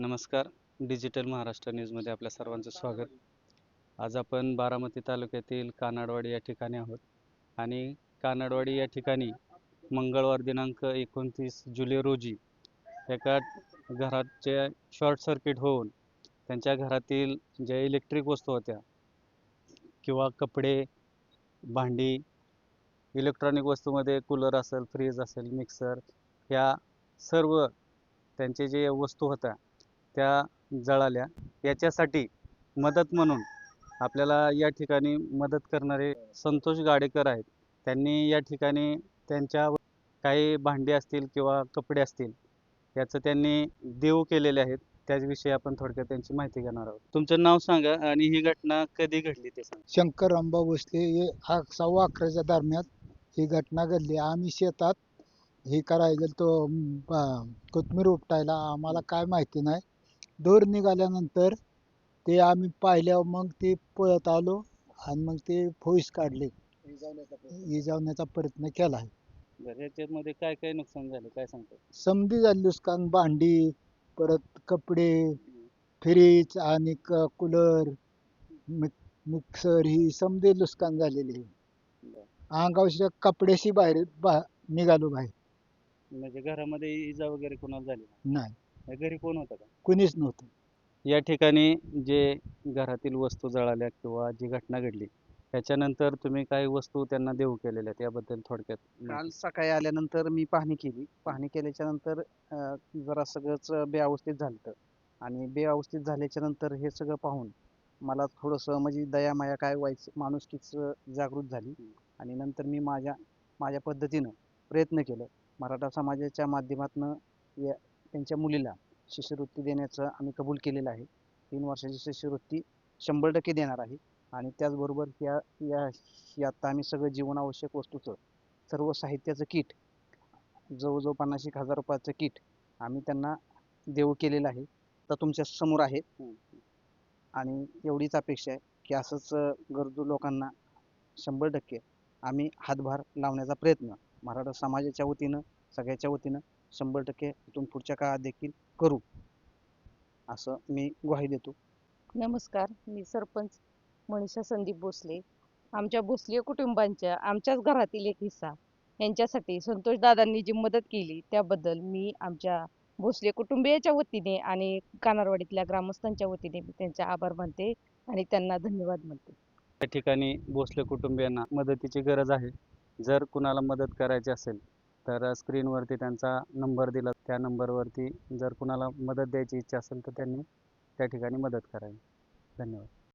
नमस्कार. डिजिटल महाराष्ट्र न्यूजमध्ये आपल्या सर्वांचं स्वागत. आज आपण बारामती तालुक्यातील कानाडवाडी या ठिकाणी आहोत. आणि कानाडवाडी या ठिकाणी मंगळवार दिनांक एकोणतीस जुलै रोजी एका घराचे शॉर्ट सर्किट होऊन त्यांच्या घरातील ज्या इलेक्ट्रिक वस्तू होत्या किंवा कपडे भांडी इलेक्ट्रॉनिक वस्तूमध्ये कूलर असेल फ्रीज असेल मिक्सर ह्या सर्व त्यांचे जे वस्तू होत्या त्या जळाल्या. याच्यासाठी मदत म्हणून आपल्याला या ठिकाणी मदत करणारे संतोष गाडेकर आहेत. त्यांनी या ठिकाणी त्यांच्या काही भांडी असतील किंवा कपडे असतील याचं त्यांनी देऊ केलेले आहेत. त्याविषयी आपण थोडक्यात त्यांची माहिती घेणार आहोत. तुमचं नाव सांगा आणि ही घटना कधी घडली ते सांगा. शंकर अंबा भोसले हे हा सव्वा अकराच्या दरम्यान ही घटना घडली. आम्ही शेतात हे करायला तो कोथमीर उपटायला. आम्हाला काय माहिती नाही. दोर निघाल्यानंतर ते आम्ही पाहिल्यावर मग ते पळत आलो आणि मग ते फोईस काढले. इजावण्याचा प्रयत्न केला. बरं याच्यामध्ये काय काय नुकसान झालं? काय सांगतो समधी झाली नुकसान भांडी परत कपडे फ्रीज आणि क कूलर मिक्सर ही समधी नुकसान झालेली आहे. अंगावरच्या कपड्याशी बाहेर बा निघालो बाहेर. म्हणजे घरामध्ये इजा वगैरे कोणाला झाली नाही? घरी कोण होतं का? कुणीच नव्हतं. या ठिकाणी जे घरातील वस्तू जळाल्या किंवा जी घटना घडली त्याच्यानंतर तुम्ही काही वस्तू त्यांना देऊ केलेल्या आहेत याबद्दल थोडक्यात काल सकाळी आल्यानंतर मी पाहणी केली. पाहणी केल्याच्यानंतर अं, जरा सगळंच बेअवस्थित झालं आणि बेअवस्थित झाल्याच्यानंतर हे सगळं पाहून मला थोडंसं म्हणजे दया माया काय व्हायचं माणुसकीच जागृत झाली. आणि नंतर मी माझ्या माझ्या पद्धतीनं प्रयत्न केलं. मराठा समाजाच्या माध्यमातनं या त्यांच्या मुलीला शिष्यवृत्ती देण्याचं आम्ही कबूल केलेलं आहे. तीन वर्षाची शिष्यवृत्ती शंभर टक्के देणार आहे. आणि त्याचबरोबर या या ही आम्ही सगळं जीवनावश्यक वस्तूचं सर्व साहित्याचं किट जवळजवळ पन्नास एक हजार रुपयाचं किट आम्ही त्यांना देऊ केलेलं आहे. तर तुमच्यासमोर आहे. आणि एवढीच अपेक्षा आहे की असंच गरजू लोकांना शंभर टक्के आम्ही हातभार लावण्याचा प्रयत्न मराठा समाजाच्या वतीनं सगळ्याच्या वतीनं शंभर टक्के इथून पुढच्या काळात देखील करू. असं मी ग्वाही देतो. नमस्कार मी सरपंच मनीषा संदीप भोसले. आमच्या भोसले कुटुंबांच्या आमच्याच घरातील एक हिस्सा. यांच्यासाठी संतोष दादांनी जी मदत केली त्याबद्दल मी आमच्या भोसले कुटुंबियाच्या वतीने आणि कानारवाडीतल्या ग्रामस्थांच्या वतीने मी त्यांचे आभार मानते आणि त्यांना धन्यवाद मानते या ठिकाणी भोसले कुटुंबियांना मदतीची गरज आहे. जर कुणाला मदत करायची असेल तर स्क्रीनवरती त्यांचा नंबर दिला. त्या नंबरवरती जर कुणाला मदत द्यायची इच्छा असेल तर त्यांनी त्या ठिकाणी मदत करावी. धन्यवाद.